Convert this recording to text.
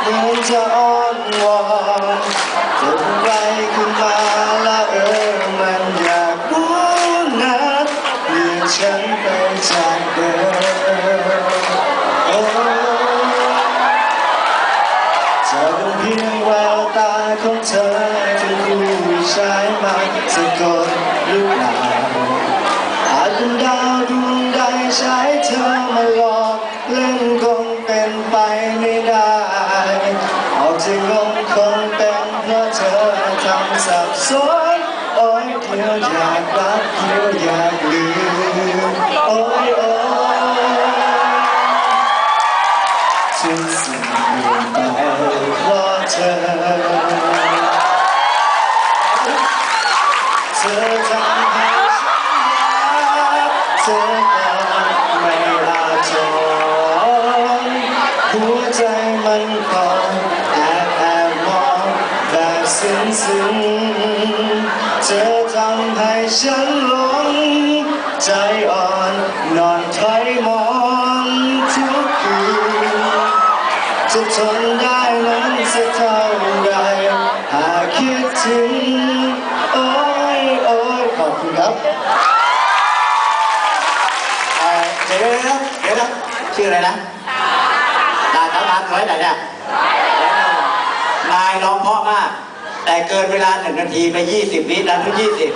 เหมือนจะอ้อนวอนจนไกลขึ้นมาและเออมันอยากรู้นะเปลี่ยนฉันไปจากเดิมโอ้จะเป็นเพียงแววตาของเธอที่ผู้ชายมาสะกดหรือเปล่าอา จะงงคงเป็นเพราะเธอทำสับสนโอ้ยเดียวอยากรักเดียวอยากลืมโอ้ยโอ้ยทุกสิ่งเปลี่ยนไปเพราะเธอเธอทำให้ฉันรักเธอก่อนไม่อาจทนหัวใจมันคอย ซึ้งซึ้งเธอทำให้ฉันหลงใจอ่อนนอนถอยมองทุกคืนจะทนได้นั้นสักเท่าไรหากคิดถึง โอ้ยโอ้ยขอบคุณครับเอ่อเดี๋ยวเดี๋ยวเดี๋ยวนะชื่ออะไรนะตาตาตาร้อยไหนเนี่ยนายร้องเพราะมาก แต่เกินเวลาหนึ่งนาทีไปยี่สิบวินาทียี่สิบ